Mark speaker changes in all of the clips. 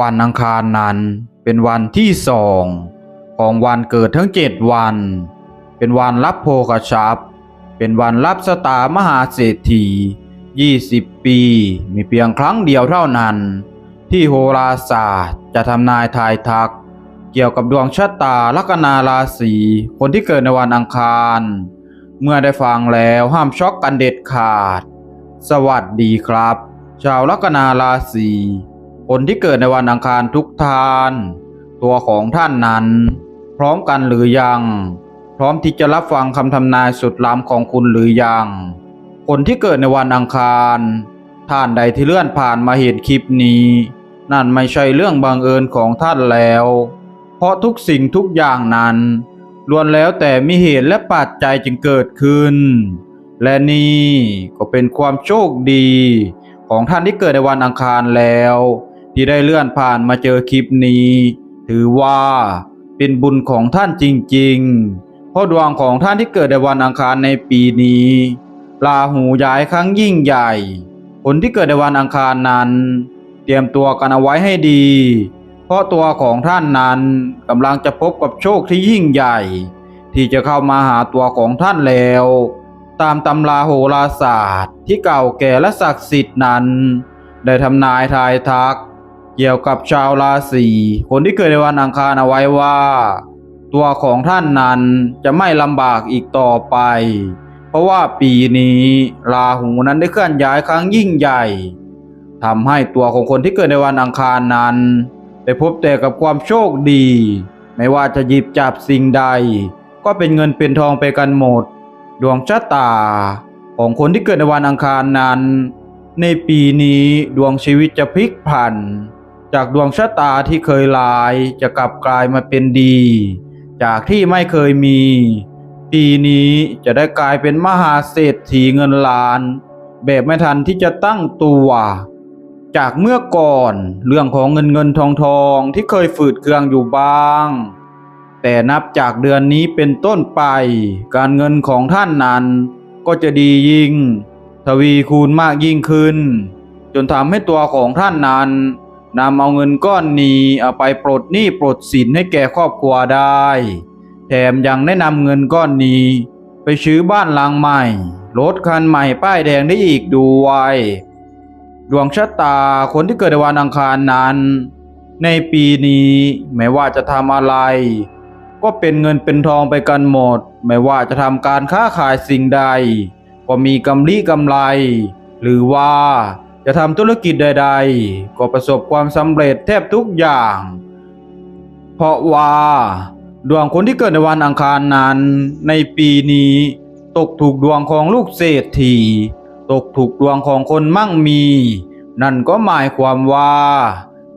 Speaker 1: วันอังคารนั้นเป็นวันที่สองของวันเกิดทั้งเจ็ดวัน เป็นวันรับโภคทรัพเป็นวันรับสตามหาเศรษฐี 20 ปี มีเพียงครั้งเดียวเท่านั้น ที่โหราศาสตร์จะทำนายทายทัก เกี่ยวกับดวงชะตาลัคนาราศีคนที่เกิดในวันอังคาร เมื่อได้ฟังแล้วห้ามช็อกกันเด็ดขาด สวัสดีครับ ชาวลัคนาราศี คนที่เกิดในวันอังคารทุกทาน ตัวของท่านนั้น พร้อมกันหรือยัง พร้อมที่จะรับฟังคำทำนายสุดล้ำของคุณหรือยัง คนที่เกิดในวันอังคาร ท่านใดที่เลื่อนผ่านมาเห็นคลิปนี้ นั่นไม่ใช่เรื่องบังเอิญของท่านแล้ว เพราะทุกสิ่งทุกอย่างนั้นล้วนแล้วแต่มีเหตุและปัจจัยจึงเกิดขึ้น และนี่ก็เป็นความโชคดีของท่านที่เกิดในวันอังคารแล้ว ที่ได้เลื่อนผ่านมาเจอคลิปนี้ ถือว่าเป็นบุญของท่านจริงๆ เพราะดวงของท่านที่เกิดในวันอังคารในปีนี้ราหูย้ายครั้งยิ่งใหญ่ คนที่เกิดในวันอังคารนั้น เตรียมตัวกันเอาไว้ให้ดี เพราะตัวของท่านนั้นกำลังจะพบกับโชคที่ยิ่งใหญ่ ที่จะเข้ามาหาตัวของท่านแล้ว ตามตำราโหราศาสตร์ที่เก่าแก่และศักดิ์สิทธิ์นั้น ได้ทำนายทายทัก เกี่ยวกับชาวราศีคนที่เกิดในวันอังคารเอาไว้ว่า ตัวของท่านนั้นจะไม่ลำบากอีกต่อไป เพราะว่าปีนี้ราหูนั้นได้เคลื่อนย้ายครั้งยิ่งใหญ่ทำให้ตัวของคนที่เกิดในวันอังคารนั้น ได้พบแต่กับความโชคดี ไม่ว่าจะหยิบจับสิ่งใด ก็เป็นเงินเป็นทองไปกันหมด ดวงชะตา ของคนที่เกิดในวันอังคารนั้น ในปีนี้ดวงชีวิตจะพลิกผัน จากดวงชะตาที่เคยร้ายจะกลับกลายมาเป็นดี จากที่ไม่เคยมี ปีนี้จะได้กลายเป็นมหาเศรษฐีเงินล้าน แบบไม่ทันที่จะตั้งตัว จากเมื่อก่อนเรื่องของเงินเงินทองทองที่เคยฝืดเคืองอยู่บ้าง แต่นับจากเดือนนี้เป็นต้นไป การเงินของท่านนั้น ก็จะดียิ่ง ทวีคูณมากยิ่งขึ้น จนทำให้ตัวของท่านนั้น นำเอาเงินก้อนนี้เอาไปปลดหนี้ปลดสินให้แก่ครอบครัวได้ แถมยังได้นำเงินก้อนนี้ ไปซื้อบ้านหลังใหม่ รถคันใหม่ป้ายแดงได้อีกด้วยดวงชะตาคนที่เกิดในวันอังคารนั้น ในปีนี้ไม่ว่าจะทำอะไร ก็เป็นเงินเป็นทองไปกันหมด ไม่ว่าจะทำการค้าขายสิ่งใด ก็มีกำลีกำไร หรือว่า จะทำธุรกิจใด ๆ ก็ประสบความสำเร็จแทบทุกอย่าง เพราะว่าดวงคนที่เกิดในวันอังคารนั้นในปีนี้ ตกถูกดวงของลูกเศรษฐี ตกถูกดวงของคนมั่งมี นั่นก็หมายความว่า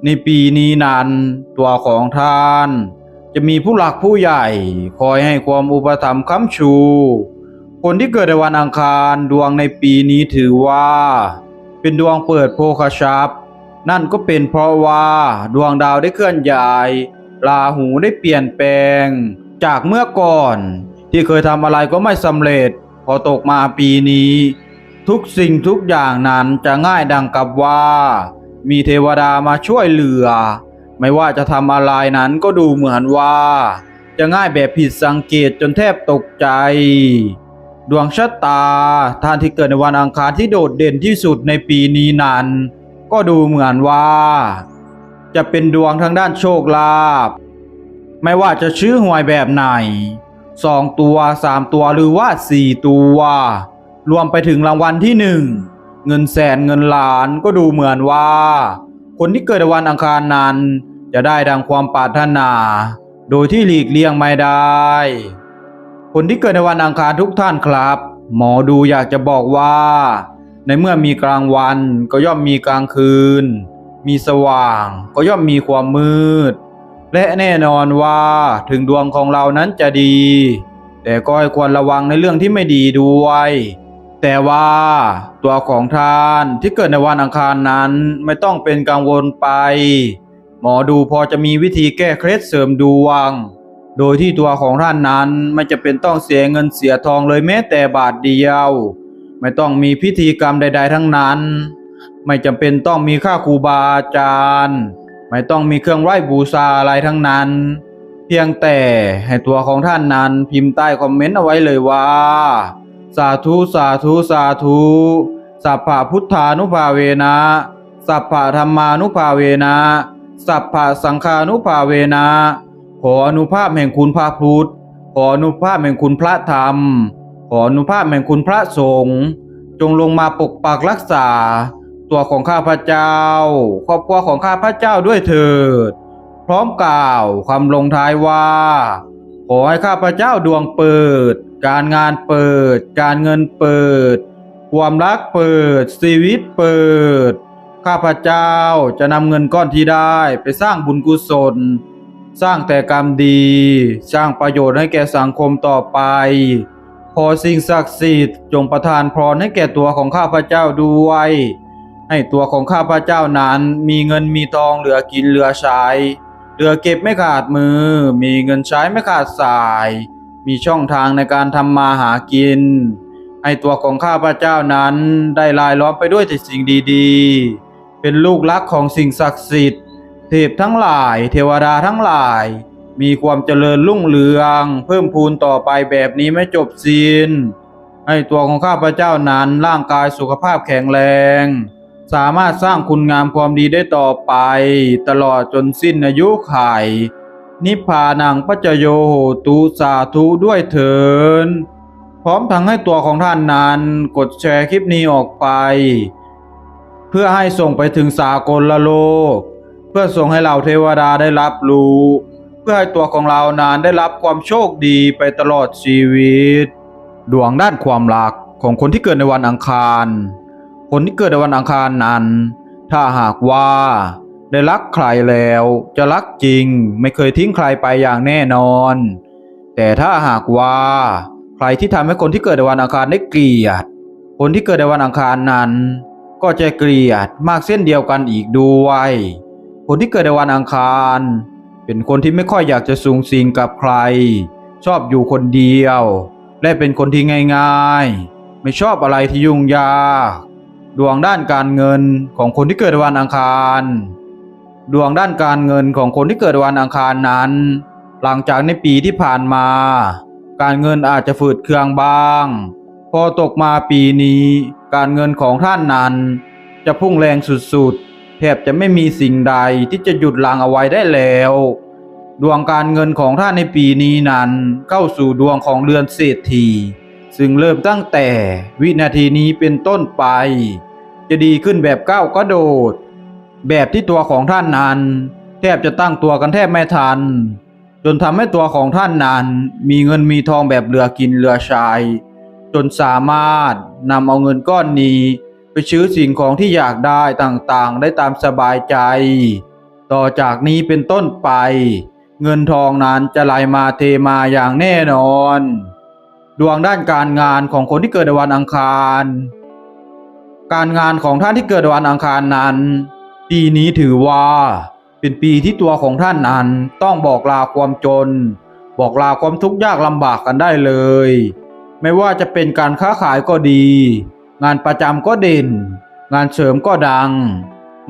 Speaker 1: ในปีนี้นั้นตัวของท่าน จะมีผู้หลักผู้ใหญ่ คอยให้ความอุปถัมภ์ค้ำชู คนที่เกิดในวันอังคารดวงในปีนี้ถือว่า เป็นดวงเปิดโภคทรัพย์นั่นก็เป็นเพราะว่าดวงดาวได้เคลื่อนย้ายราหูได้เปลี่ยนแปลง จากเมื่อก่อน ที่เคยทำอะไรก็ไม่สำเร็จ พอตกมาปีนี้ ทุกสิ่งทุกอย่างนั้นจะง่ายดังกับว่า มีเทวดามาช่วยเหลือ ไม่ว่าจะทำอะไรนั้นก็ดูเหมือนว่า จะง่ายแบบผิดสังเกตจนแทบตกใจ ดวงชะตาท่านที่เกิดในวันอังคารที่โดดเด่นที่สุดในปีนี้นั้น ก็ดูเหมือนว่า จะเป็นดวงทางด้านโชคลาภไม่ว่าจะชื่อหวยแบบไหนสองตัวสามตัวหรือว่าสี่ตัว รวมไปถึงรางวัลที่หนึ่งเงินแสนเงินล้านก็ดูเหมือนว่า คนที่เกิดในวันอังคารนั้น จะได้ดังความปรารถนา โดยที่หลีกเลี่ยงไม่ได้ คนที่เกิดในวันอังคารทุกท่านครับ หมอดูอยากจะบอกว่า ในเมื่อมีกลางวันก็ย่อมมีกลางคืน มีสว่างก็ย่อมมีความมืด และแน่นอนว่าถึงดวงของเรานั้นจะดี แต่ก็ให้ควรระวังในเรื่องที่ไม่ดีด้วย แต่ว่าตัวของท่านที่เกิดในวันอังคารนั้นไม่ต้องเป็นกังวลไป หมอดูพอจะมีวิธีแก้เคล็ดเสริมดวง โดยที่ตัวของท่านนั้นไม่จะเป็นต้องเสียเงินเสียทองเลยแม้แต่บาทเดียว ไม่ต้องมีพิธีกรรมใด ๆ ทั้งนั้น ไม่จำเป็นต้องมีค่าครูบาอาจารย์ ไม่ต้องมีเครื่องไหว้บูชาอะไรทั้งนั้น เพียงแต่ให้ตัวของท่านนั้นพิมพ์ใต้คอมเมนต์เอาไว้เลยว่า สาธุสาธุสาธุสัพพะพุทธานุภาเวนะสัพพะธรรมานุภาเวนะสัพพะสังฆานุภาเวนะ ขออนุภาพแห่งคุณพระพุทธ ขออนุภาพแห่งคุณพระธรรม ขออนุภาพแห่งคุณพระสงฆ์จงลงมาปกปักรักษา ตัวของข้าพเจ้า ครอบครัวของข้าพเจ้าด้วยเถิด พร้อมกล่าวคำลงท้ายว่า ขอให้ข้าพเจ้าดวงเปิด การงานเปิด การเงินเปิด ความรักเปิด ชีวิตเปิด ข้าพเจ้าจะนำเงินก้อนที่ได้ไปสร้างบุญกุศล สร้างแต่กรรมดี สร้างประโยชน์ให้แก่สังคมต่อไป ขอสิ่งศักดิ์สิทธิ์จงประทานพรให้แก่ตัวของข้าพเจ้าด้วย ให้ตัวของข้าพเจ้านั้นมีเงินมีทองเหลือกินเหลือใช้ เหลือเก็บไม่ขาดมือ มีเงินใช้ไม่ขาดสาย มีช่องทางในการทำมาหากิน ให้ตัวของข้าพเจ้านั้นได้ลายล้อมไปด้วยแต่สิ่งดีๆ เป็นลูกรักของสิ่งศักดิ์สิทธิ์ เทพทั้งหลาย เทวดาทั้งหลาย มีความเจริญรุ่งเรือง เพิ่มพูนต่อไปแบบนี้ไม่จบสิ้นให้ตัวของข้าพเจ้านั้นร่างกายสุขภาพแข็งแรง สามารถสร้างคุณงามความดีได้ต่อไป ตลอดจนสิ้นอายุไขนิพพานังปัจโยโหตุสาธุด้วยเถินพร้อมทั้งให้ตัวของท่านนั้นกดแชร์คลิปนี้ออกไป เพื่อให้ส่งไปถึงสากลละโลก เพื่อส่งให้เหล่าเทวดาได้รับรู้ เพื่อให้ตัวของเรานั้นได้รับความโชคดีไปตลอดชีวิต ดวงด้านความรักของคนที่เกิดในวันอังคาร คนที่เกิดในวันอังคารนั้น ถ้าหากว่าได้รักใครแล้ว จะรักจริงไม่เคยทิ้งใครไปอย่างแน่นอน แต่ถ้าหากว่าใครที่ทำให้คนที่เกิดในวันอังคารได้เกลียด คนที่เกิดในวันอังคารนั้น ก็จะเกลียดมากเส้นเดียวกันอีกด้วย คนที่เกิดในวันอังคาร เป็นคนที่ไม่ค่อยอยากจะสูงสิงกับใคร ชอบอยู่คนเดียว และเป็นคนที่ง่ายๆ ไม่ชอบอะไรที่ยุ่งยากดวงด้านการเงินของคนที่เกิดวันอังคาร ดวงด้านการเงินของคนที่เกิดวันอังคารนั้น หลังจากในปีที่ผ่านมา การเงินอาจจะฝืดเคืองบ้าง พอตกมาปีนี้ การเงินของท่านนั้น จะพุ่งแรงสุดๆ แทบจะไม่มีสิ่งใดที่จะหยุดลังเอาไว้ได้แล้ว ดวงการเงินของท่านในปีนี้นั้นเข้าสู่ดวงของเรือนเศรษฐีซึ่งเริ่มตั้งแต่วินาทีนี้เป็นต้นไป จะดีขึ้นแบบก้าวกระโดด แบบที่ตัวของท่านนั้น แทบจะตั้งตัวกันแทบไม่ทัน จนทำให้ตัวของท่านนั้น มีเงินมีทองแบบเหลือกินเหลือใช้จนสามารถนำเอาเงินก้อนนี้ ซื้อสิ่งของที่อยากได้ต่างๆ ได้ตามสบายใจ ต่อจากนี้เป็นต้นไป เงินทองนั้นจะไหลมาเทมาอย่างแน่นอน ดวงด้านการงานของคนที่เกิดในวันอังคาร การงานของท่านที่เกิดในวันอังคารนั้น ปีนี้ถือว่าเป็นปีที่ตัวของท่านนั้นต้องบอกลาความจน บอกลาความทุกข์ยากลำบากกันได้เลย ไม่ว่าจะเป็นการค้าขายก็ดี งานประจำก็เด่น งานเสริมก็ดัง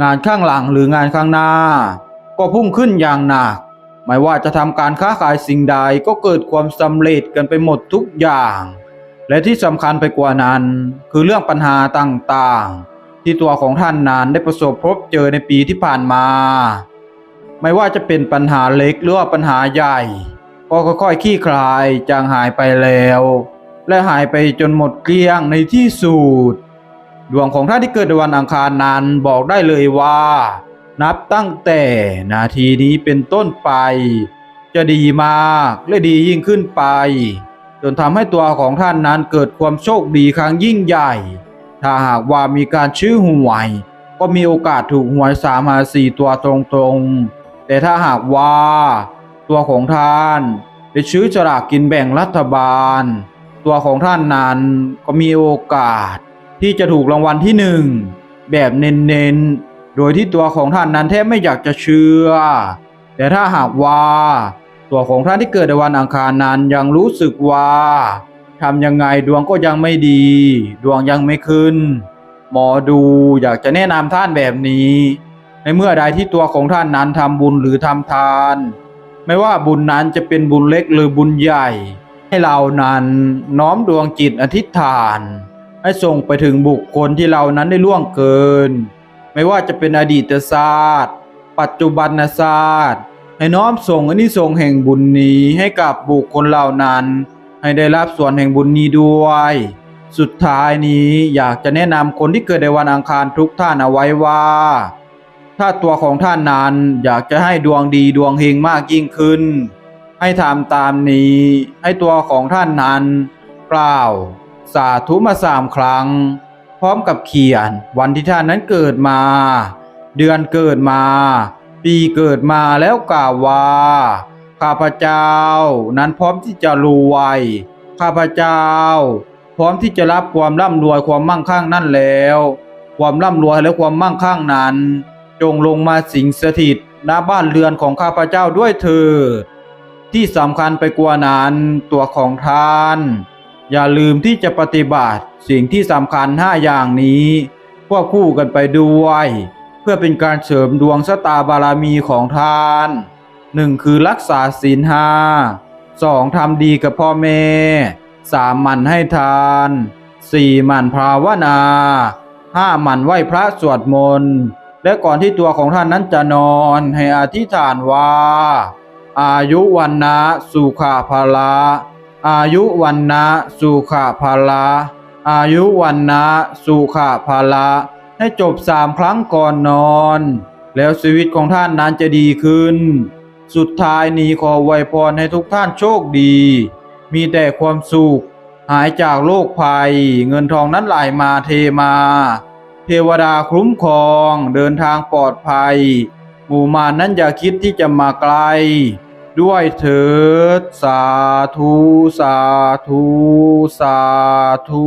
Speaker 1: งานข้างหลังหรืองานข้างหน้า ก็พุ่งขึ้นอย่างหนักไม่ว่าจะทำการค้าขายสิ่งใดก็เกิดความสำเร็จกันไปหมดทุกอย่าง และที่สำคัญไปกว่านั้น คือเรื่องปัญหาต่างๆ ที่ตัวของท่านนั้นได้ประสบพบเจอในปีที่ผ่านมา ไม่ว่าจะเป็นปัญหาเล็กหรือว่าปัญหาใหญ่ ก็ค่อยๆคลี่คลายจางหายไปแล้ว และหายไปจนหมดเกลี้ยงในที่สุดดวงของท่านที่เกิดในวันอังคารนั้นบอกได้เลยว่า นับตั้งแต่นาทีนี้เป็นต้นไป จะดีมากและดียิ่งขึ้นไป จนทำให้ตัวของท่านนั้นเกิดความโชคดีครั้งยิ่งใหญ่ ถ้าหากว่ามีการชื่อหวย ก็มีโอกาสถูกหวยสามหาสี่ตัวตรงๆ แต่ถ้าหากว่า ตัวของท่านได้ซื้อฉลากกินแบ่งรัฐบาล ตัวของท่านนั้นก็มีโอกาสที่จะถูกรางวัลที่หนึ่งแบบเน้นๆ โดยที่ตัวของท่านนั้นแทบไม่อยากจะเชื่อ แต่ถ้าหากว่า ตัวของท่านที่เกิดในวันอังคารนั้นยังรู้สึกว่าทำยังไงดวงก็ยังไม่ดี ดวงยังไม่ขึ้น หมอดูอยากจะแนะนำท่านแบบนี้ ในเมื่อใดที่ตัวของท่านนั้นทำบุญหรือทำทาน ไม่ว่าบุญนั้นจะเป็นบุญเล็กหรือบุญใหญ่ ให้เรานั้นน้อมดวงจิตอธิษฐาน ให้ส่งไปถึงบุคคลที่เรานั้นได้ล่วงเกิน ไม่ว่าจะเป็นอดีตศาสตร์ ปัจจุบันศาสตร์ ให้น้อมส่งอนิสงส์แห่งบุญนี้ให้กับบุคคลเหล่านั้น ให้ได้รับส่วนแห่งบุญนี้ด้วย สุดท้ายนี้อยากจะแนะนำคนที่เกิดในวันอังคารทุกท่านเอาไว้ว่าถ้าตัวของท่านนั้นอยากจะให้ดวงดีดวงเฮงมากยิ่งขึ้น ให้ทำตามนี้ให้ตัวของท่านนั้นกล่าว สาธุมาสามครั้ง พร้อมกับเขียนวันที่ท่านนั้นเกิดมา เดือนเกิดมา ปีเกิดมาแล้วกล่าวว่า ข้าพเจ้านั้นพร้อมที่จะรวย ข้าพเจ้า พร้อมที่จะรับความร่ำรวยความมั่งคั่งนั่นแล้ว ความร่ำรวยและความมั่งคั่งนั้น จงลงมาสิงสถิตณบ้านเรือนของข้าพเจ้าด้วยเถิด ที่สำคัญไปกว่านั้นตัวของท่าน อย่าลืมที่จะปฏิบัติสิ่งที่สำคัญห้าอย่างนี้ควบคู่กันไปด้วย เพื่อเป็นการเสริมดวงชะตาบารมีของท่านหนึ่งคือรักษาศีลห้าสองทำดีกับพ่อแม่สามหมันให้ทานสี่หมั่นภาวนาห้าหมั่นไหว้พระสวดมนต์และก่อนที่ตัวของท่านนั้นจะนอนให้อธิษฐานว่า อายุวันนะสุขะภาละอายุวันนะสุขะภาละอายุวันนะสุขะภาละให้จบสามครั้งก่อนนอน แล้วชีวิตของท่านนั้นจะดีขึ้น สุดท้ายนี้ขอไวพรให้ทุกท่านโชคดี มีแต่ความสุข หายจากโรคภัย เงินทองนั้นไหลมาเทมา เทวดาคุ้มครอง เดินทางปลอดภัย หมู่มานนั้นอย่าคิดที่จะมาไกล ด้วยเถิดสาธุ สาธุ สาธุ